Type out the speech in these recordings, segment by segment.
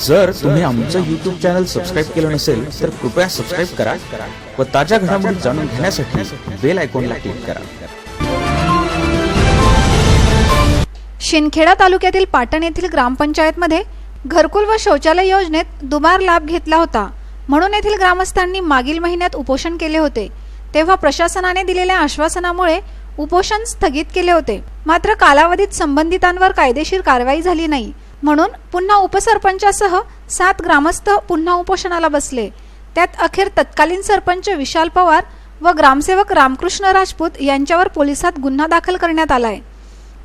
जर तुम्ही आमचं युट्यूब चॅनल सबस्क्राईब केलं नसेल तर कृपया सबस्क्राईब करा व ताज्या घडामोडी जाणून घेण्यासाठी बेल आयकॉनला क्लिक करा. शिंदखेडा तालुक्यातील पाटण येथील ग्रामपंचायतमध्ये घरकुल व शौचालय योजनेत दुबार लाभ घेतला होता. म्हणून येथील ग्रामस्थांनी मागील महिन्यात उपोषण केले होते. तेव्हा प्रशासनाने दिलेल्या आश्वासनामुळे उपोषण स्थगित केले होते. मात्र कालावधीत संबंधितांवर कायदेशीर कारवाई झाली नाही. म्हणून पुन्हा उपसरपंचासह सात ग्रामस्थ पुन्हा उपोषणाला बसले. त्यात अखेर तत्कालीन सरपंच विशाल पवार व ग्रामसेवक रामकृष्ण राजपूत यांच्यावर पोलिसात गुन्हा दाखल करण्यात आलाय.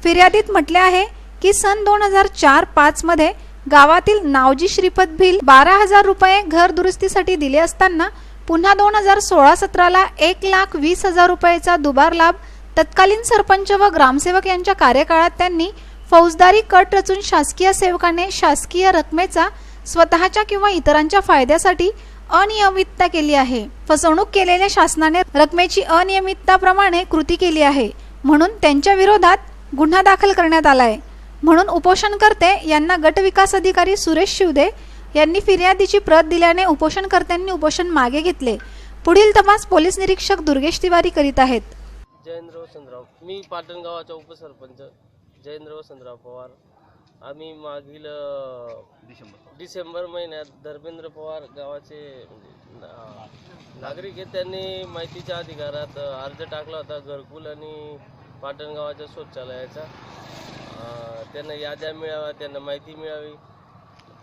फिर्यादीत म्हटले आहे की सन दोन हजार चार पाच मध्ये गावातील नावजी श्रीपद भिल बारा हजार रुपये घर दुरुस्तीसाठी दिले असताना पुन्हा दोन हजार सोळा सतराला एक लाख वीस हजार रुपयेचा दुबार लाभ तत्कालीन सरपंच व ग्रामसेवक यांच्या कार्यकाळात त्यांनी फौजदारी कट रचून शासकीय सेवकाने शासकीय रकमेचा स्वतःच्या किंवा इतरांच्या फायद्यासाठी अनियमितता केली आहे. फसवणूक केलेल्या शासनाने रकमेची अनियमितताप्रमाणे कृती केली आहे. म्हणून त्यांच्या विरोधात गुन्हा दाखल करण्यात आलाय. म्हणून उपोषणकर्ते यांना गट विकास अधिकारी सुरेश शिवदे यांनी फिर्यादीची प्रत दिल्याने उपोषणकर्त्यांनी उपोषण मागे घेतले. पुढील तपास पोलीस निरीक्षक दुर्गेश तिवारी करीत आहेत. जयेंद्र वसंतराव मी पाटण गावाचा उपसरपंच. जयेंद्र वसंतराव पवार. आम्ही मागील डिसेंबर. डिसेंबर महिन्यात धर्मेंद्र पवार गावाचे म्हणजे ना- नागरिक आहेत. त्यांनी माहितीच्या अधिकारात अर्ज टाकला होता घरकुल आणि पाटण गावाच्या शौचालयाचा. अ, त्यांना याद्या मिळाव्या त्यांना माहिती मिळावी.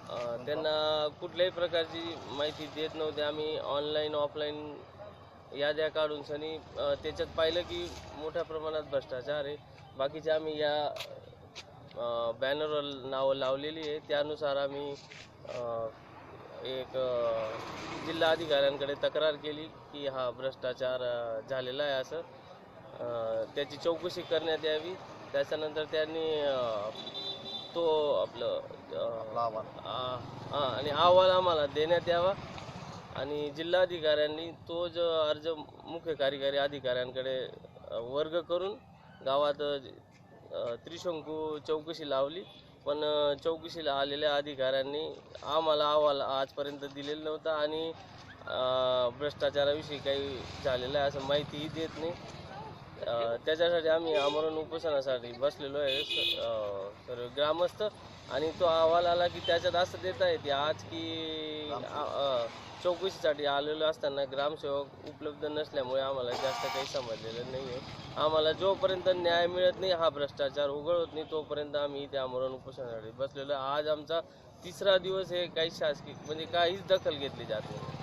अ, त्यांना कुठल्याही प्रकारची माहिती देत नव्हते. आम्ही ऑनलाईन ऑफलाईन याद्या काढून सनी त्याच्यात पाहिलं की मोठ्या प्रमाणात भ्रष्टाचार आहे. बाकीचे आम्ही या बॅनरवर नावं लावलेली आहे. त्यानुसार आम्ही एक जिल्हा अधिकाऱ्यांकडे तक्रार केली की हा भ्रष्टाचार झालेला आहे असं. त्याची चौकशी करण्यात यावी. त्याच्यानंतर त्यांनी तो आपलं हा, आणि अहवाल आम्हाला देण्यात यावा. आणि जिल्हाधिकाऱ्यांनी तो जो अर्ज मुख्य कार्यकारी अधिकाऱ्यांकडे वर्ग करून गावात त्रिशंकू चौकशी लावली. पण चौकशीला आलेल्या अधिकाऱ्यांनी आम्हाला अहवाल आजपर्यंत दिलेला नव्हता आणि भ्रष्टाचाराविषयी काही झालेलं आहे असं माहितीही देत नाही. त्याच्यासाठी आम्ही आमरण उपोषणासाठी बसलेलो आहे स- सर्व ग्रामस्थ आणि तो अहवाल आला की त्याच्यात असं देत आहे की आज की चौकशीसाठी आलेलो असताना ग्रामसेवक उपलब्ध नसल्यामुळे आम्हाला जास्त काही समजलेलं नाही आहे आम्हाला जोपर्यंत न्याय मिळत नाही हा भ्रष्टाचार उघड होत नाही तोपर्यंत आम्ही इथे आमरण उपोषणासाठी बसलेलो. आज आमचा तिसरा दिवस आहे काही शासकीय म्हणजे काहीच दखल घेतली जात नाही.